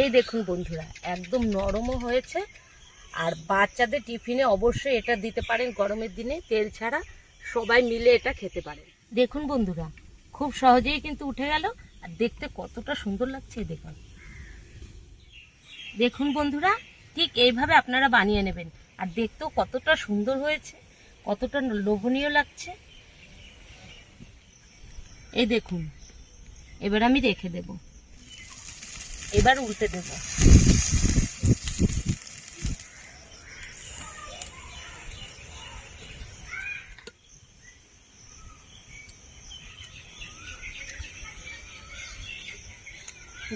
এই দেখুন বন্ধুরা, একদম নরমও হয়েছে। আর বাচ্চাদের টিফিনে অবশ্যই এটা দিতে পারেন গরমের দিনে, তেল ছাড়া। সবাই মিলে এটা খেতে পারেন। দেখুন বন্ধুরা, খুব সহজেই কিন্তু উঠে গেল। আর দেখতে কতটা সুন্দর লাগছে দেখুন। দেখুন বন্ধুরা, ঠিক এইভাবে আপনারা বানিয়ে নেবেন। আর দেখতেও কতটা সুন্দর হয়েছে, কতটা লোভনীয় লাগছে। এই দেখুন, এবার আমি রেখে দেব। এবার উল্টে দেব।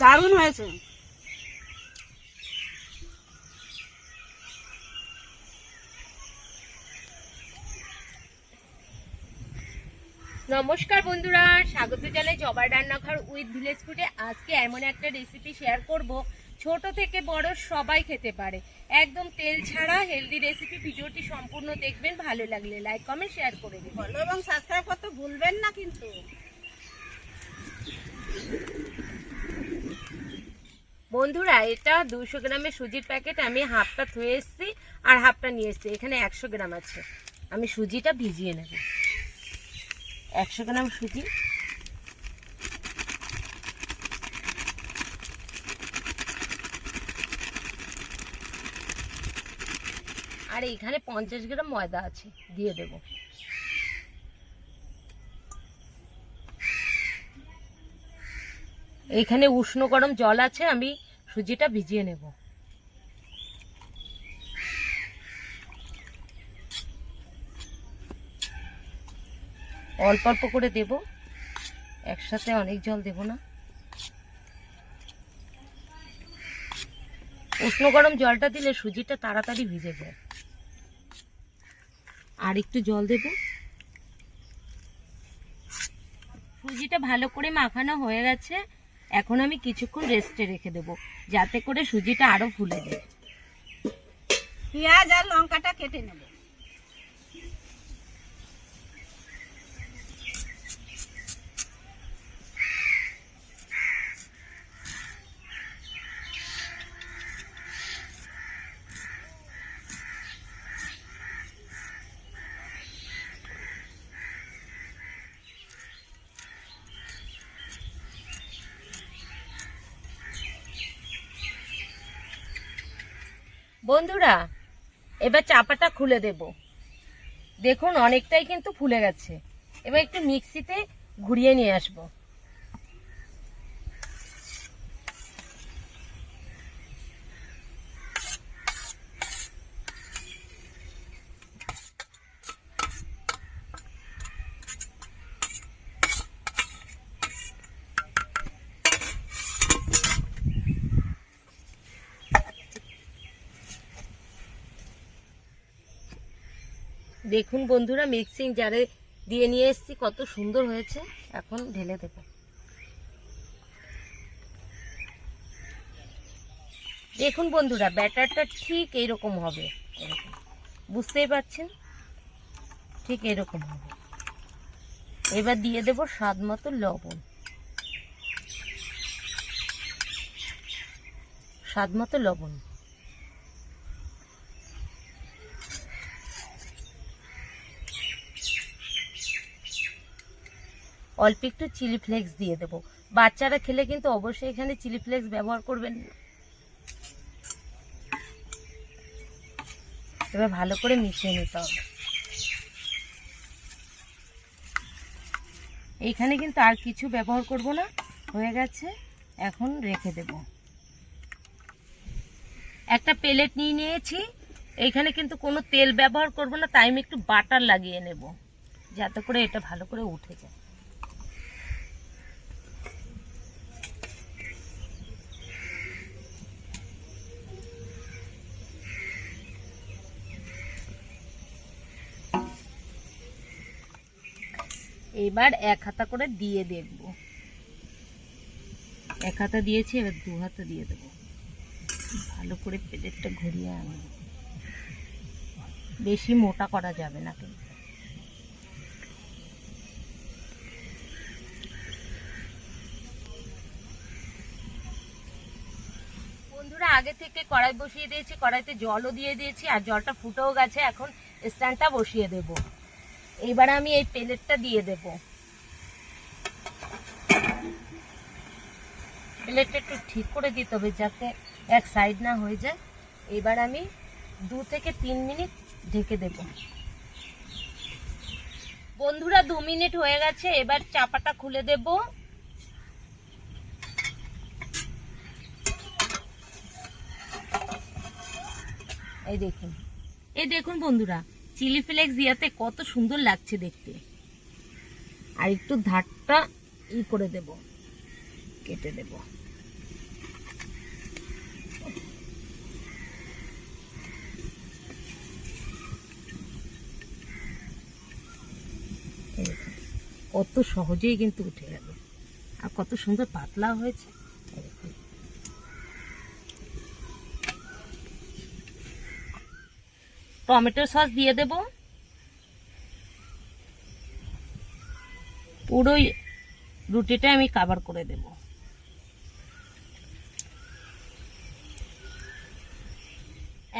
দারুণ হয়েছে। নমস্কার বন্ধুরা স্বাগত জানাই জবার রান্নাঘর উইথ ভিলেজ ফুডে। আজকে এমন একটা রেসিপি শেয়ার করব ছোট থেকে বড় সবাই খেতে পারে। একদম তেল ছাড়া হেলদি রেসিপি ভিডিওটি সম্পূর্ণ দেখবেন ভালো লাগলে লাইক কমেন্ট শেয়ার করে দেবেন। ফলো এবং সাবস্ক্রাইব করতে ভুলবেন না কিন্তু। বন্ধুরা এটা দুশো গ্রামের সুজির প্যাকেট আমি হাফটা ধুয়ে এসেছি আর হাফটা নিয়ে এসেছি। এখানে একশো গ্রাম আছে। আমি সুজিটা ভিজিয়ে নেব। একশো গ্রাম সুজি। আর এখানে পঞ্চাশ গ্রাম ময়দা আছে, দিয়ে দেব। এখানে উষ্ণ গরম জল আছে, আমি সুজিটা ভিজিয়ে নেব। অল্প অল্প করে দেব। একসাথে অনেক জল দেব না। উষ্ণ গরম জলটা দিলে সুজিটা তাড়াতাড়ি ভিজে যায়। আর একটু জল দেব। সুজিটা ভালো করে মাখানো হয়ে গেছে। এখন আমি কিছুক্ষণ রেস্টে রেখে দেব, যাতে করে সুজিটা আরও ফুলে যায়। পেঁয়াজ আর লঙ্কাটা কেটে নেব। বন্ধুরা, এবার চাপাটা খুলে দেব। দেখুন, অনেকটাই কিন্তু ফুলে গেছে। এবার একটু মিক্সিতে ঘুরিয়ে নিয়ে আসব। দেখুন বন্ধুরা মিক্সিং জারে দিয়ে নিয়ে এসেছি, কত সুন্দর হয়েছে। এখন ঢেলে দেব। দেখুন বন্ধুরা, ব্যাটারটা ঠিক এইরকম হবে। বুঝতেই পারছেন? ঠিক এরকম হবে। এবার দিয়ে দেব স্বাদ মতো লবণ। স্বাদ মতো লবণ। অল্প একটু চিলি ফ্লেক্স দিয়ে দেবো। বাচ্চারা খেলে কিন্তু অবশ্যই এখানে চিলি ফ্লেক্স ব্যবহার করবেন। এবার ভালো করে মিশিয়ে নিতে হবে। এইখানে কিন্তু আর কিছু ব্যবহার করব না, হয়ে গেছে। এখন রেখে দেব। একটা প্লেট নিয়ে নিয়েছি। এইখানে কিন্তু কোনো তেল ব্যবহার করব না, তাই আমি একটু বাটার লাগিয়ে নেব, যাতে করে এটা ভালো করে উঠে যায়। এবার এক হাতা করে দিয়ে দেখব। এক হাতা দিয়েছি, এবার দু হাতা দিয়ে দেবো। ভালো করে প্লেটটা ঘুরিয়ে আনব। বেশি মোটা করা যাবে না কিন্তু। আগে থেকে কড়াই বসিয়ে দিয়েছি, কড়াইতে জলও দিয়ে দিয়েছি, আর জলটা ফুটেও গেছে। এখন স্ট্যান্ডটা বসিয়ে দেব। এবার আমি এই প্লেটটা দিয়ে দেব। প্লেটটা একটু ঠিক করে দিতে হবে যাতে এক সাইড না হয়ে যায়। এবার আমি দু থেকে তিন মিনিট ঢেকে দেব। বন্ধুরা, দু মিনিট হয়ে গেছে, এবার চাপাটা খুলে দেব। এই দেখুন। এই দেখুন বন্ধুরা চিলি ফ্লেক্স দিয়াতে কত সুন্দর লাগছে দেখতে। আর একটু ধারটা ই করে দেব, কেটে দেব। কত সহজেই কিন্তু উঠে গেল। আর কত সুন্দর পাতলা হয়েছে এই দেখুন। টমেটো সস দিয়ে দেব। পুরোই রুটিটা আমি কাভার করে দেব।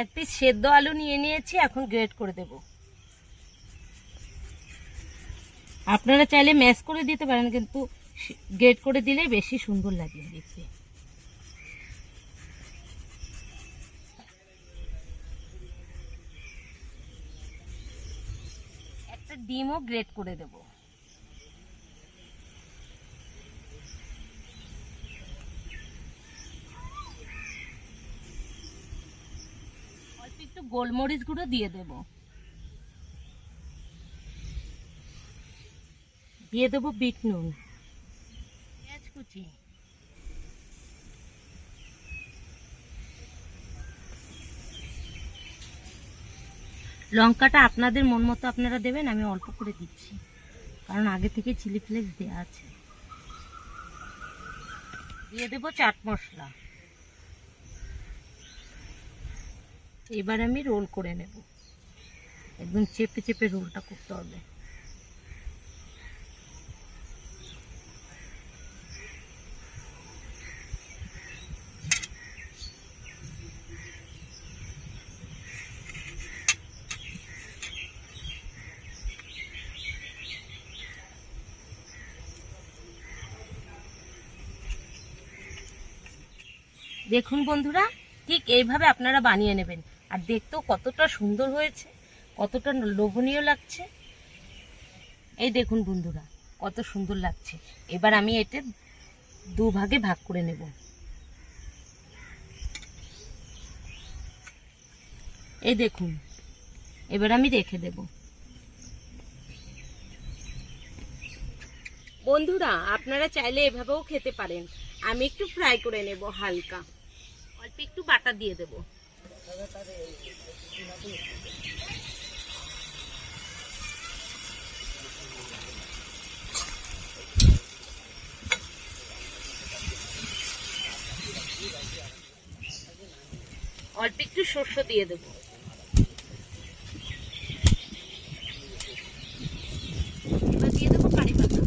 এক পিস সেদ্ধ আলু নিয়ে নিয়েছি, এখন গ্রেট করে দেব। আপনারা চাইলে ম্যাশ করে দিতে পারেন, কিন্তু গ্রেট করে দিলে বেশি সুন্দর লাগে দেখতে। ডিমও গ্রেট করে দেব। একটু গোলমরিচ গুঁড়ো দিয়ে দেব। দিয়ে দেবো বিট নুন। পেঁয়াজ কুচি। লঙ্কাটা আপনাদের মন মতো আপনারা দেবেন, আমি অল্প করে দিচ্ছি। কারণ আগে থেকে চিলি ফ্লেক্স দেওয়া আছে। দিয়ে দেবো চাট মশলা। এবার আমি রোল করে নেব। একদম চেপে চেপে রোলটা করতে হবে। দেখুন বন্ধুরা, ঠিক এইভাবে আপনারা বানিয়ে নেবেন। আর দেখতেও কতটা সুন্দর হয়েছে, কতটা লোভনীয় লাগছে। এই দেখুন বন্ধুরা, কত সুন্দর লাগছে। এবার আমি এটা দু ভাগে ভাগ করে নেব। এই দেখুন, এবার আমি রেখে দেব। বন্ধুরা, আপনারা চাইলে এভাবেও খেতে পারেন। আমি একটু ফ্রাই করে নেব হালকা। অল্প একটু বাটা দিয়ে দেব। অল্প একটু শস্য দিয়ে দেব এবার দিয়ে দেবো কারি পাতা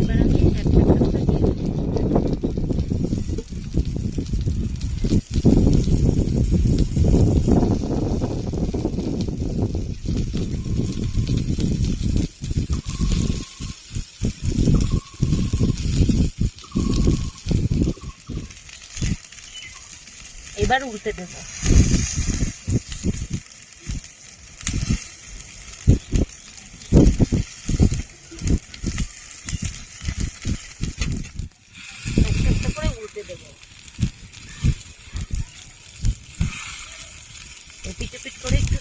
এবার আমি এক চামচটা দিয়ে দেবো। এবার উল্টে দেব। একটা একটা করে করে একটু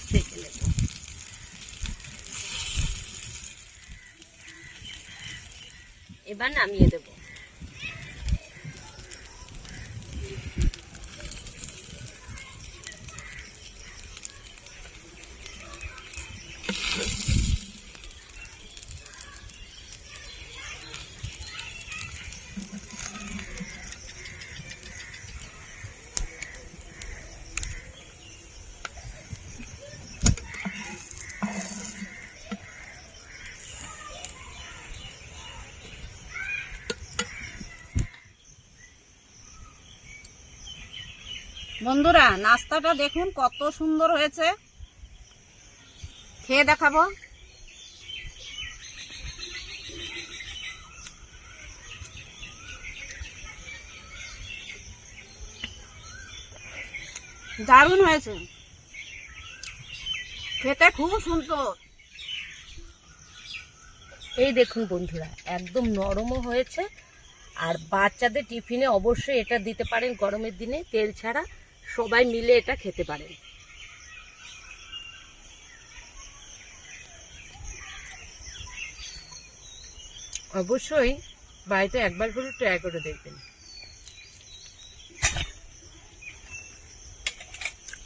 এবার নামিয়ে দেবো। বন্ধুরা, নাস্তাটা দেখুন কত সুন্দর হয়েছে। খেয়ে দেখাবো। দারুণ হয়েছে। খেতে খুব সুন্দর। এই দেখুন বন্ধুরা, একদম নরমও হয়েছে। আর বাচ্চাদের টিফিনে অবশ্যই এটা দিতে পারেন গরমের দিনে, তেল ছাড়া। সবাই মিলে এটা খেতে পারেন। অবশ্যই বাড়িতে একবার করে ট্রাই করে দেখবেন।